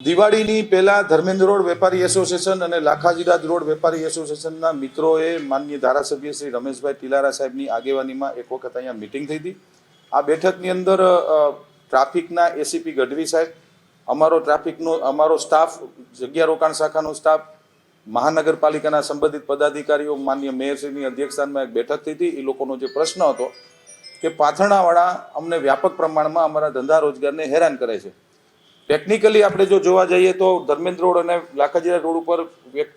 દિવાળીની પહેલા ધર્મેન્દ્ર રોડ વેપારી એસોસિએશન અને લાખાજીરાજ રોડ વેપારી એસોસિએશનના મિત્રોએ માનનીય ધારાસભ્ય શ્રી રમેશભાઈ ટીલારા સાહેબની આગેવાનીમાં એક વખત અહીંયા મિટિંગ થઈ હતી. આ બેઠકની અંદર ટ્રાફિકના એસીપી ગઢવી સાહેબ, અમારો ટ્રાફિકનો, અમારો સ્ટાફ, જગ્યા રોકાણ શાખાનો સ્ટાફ, મહાનગરપાલિકાના સંબંધિત પદાધિકારીઓ, માન્ય મેયરશ્રીની અધ્યક્ષસ્થાનમાં એક બેઠક થઈ હતી. એ લોકોનો જે પ્રશ્ન હતો કે પાથરણાવાળા અમને વ્યાપક પ્રમાણમાં અમારા ધંધા રોજગારને હેરાન કરે છે. ટેકનિકલી આપણે જો જોવા જઈએ તો ધર્મેન્દ્ર રોડ અને લાખાજીરા રોડ ઉપર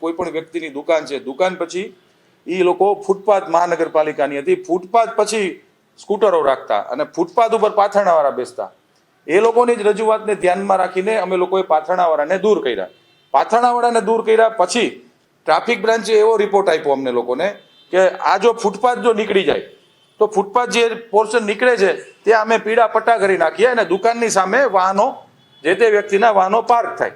કોઈ પણ વ્યક્તિની દુકાન છે. દુકાન પછી એ લોકો ફૂટપાથ મહાનગરપાલિકાની હતી. ફૂટપાથ પછી સ્કૂટરો રાખતા અને ફૂટપાથ ઉપર પાથરણાવાળા બેસતા. એ લોકોની જ રજૂઆતને ધ્યાનમાં રાખીને અમે લોકોએ પાથરણાવાળાને દૂર કર્યા. પાથરણાવાળાને દૂર કર્યા પછી ટ્રાફિક બ્રાન્ચે એવો રિપોર્ટ આપ્યો અમને લોકોને કે આ જો ફૂટપાથ જો નીકળી જાય, તો ફૂટપાથ જે પોર્શન નીકળે છે, ત્યાં અમે પીળા પટ્ટા કરી નાખીએ અને દુકાનની સામે વાહનો જે તે વ્યક્તિના વાહનો પાર્ક થાય.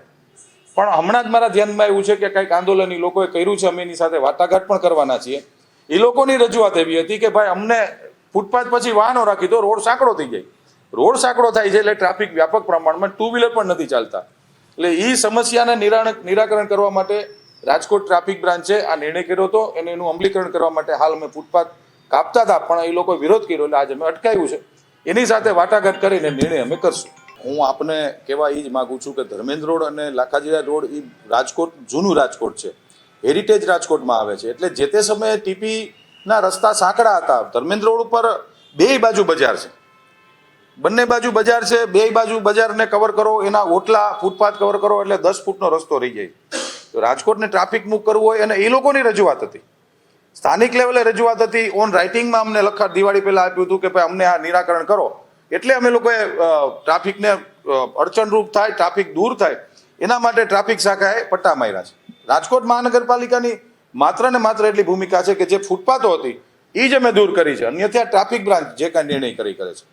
પણ હમણાં જ મારા ધ્યાનમાં આવ્યું છે કે કંઈક આંદોલન એ લોકોએ કર્યું છે, અમે એની સાથે વાટાઘાટ પણ કરવાના છીએ. એ લોકોની રજૂઆત એવી હતી કે ભાઈ, અમને ફૂટપાથ પછી વાહનો રાખી તો રોડ સાંકડો થઈ જાય. રોડ સાંકડો થાય છે એટલે ટ્રાફિક વ્યાપક પ્રમાણમાં ટુ વ્હીલર પણ નથી ચાલતા. એટલે એ સમસ્યાને નિરાણ, નિરાકરણ કરવા માટે રાજકોટ ટ્રાફિક બ્રાન્ચે આ નિર્ણય કર્યો હતો. અને એનું અમલીકરણ કરવા માટે હાલ અમે ફૂટપાથ કાપતા હતા, પણ એ લોકો વિરોધ કર્યો. એટલે આજે અમે અટકાવ્યું છે. એની સાથે વાટાઘાટ કરીને નિર્ણય અમે કરશું. હું આપને કહેવા એ જ માગું છું કે ધર્મેન્દ્ર રોડ અને લાખાજીરા રોડ એ રાજકોટ, જૂનું રાજકોટ છે. હેરિટેજ રાજકોટમાં આવે છે. એટલે જે તે સમયે ટીપીના રસ્તા સાંકડા હતા, ધર્મેન્દ્ર રોડ ઉપર બે બાજુ બજાર છે. બંને બાજુ બજાર છે, બે બાજુ બજારને કવર કરો, એના ઓટલા ફૂટપાથ કવર કરો, એટલે દસ ફૂટનો રસ્તો રહી જાય. તો રાજકોટને ટ્રાફિક મુક કરવું હોય અને એ લોકોની રજૂઆત હતી. સ્થાનિક લેવલે રજૂઆત હતી. ઓન રાઇટિંગમાં અમને લખા દિવાળી પહેલાં આપ્યું હતું કે ભાઈ અમને આ નિરાકરણ કરો. એટલે અમે લોકોએ ટ્રાફિકને અડચણરૂપ થાય, ટ્રાફિક દૂર થાય, એના માટે ટ્રાફિક શાખાએ પટ્ટા માર્યા છે. રાજકોટ મહાનગરપાલિકાની માત્ર ને માત્ર એટલી ભૂમિકા છે કે જે ફૂટપાથો હતી એ જ અમે દૂર કરી છે. અન્યથા ટ્રાફિક બ્રાન્ચ જે કાંઈ નિર્ણય કરી કરે છે.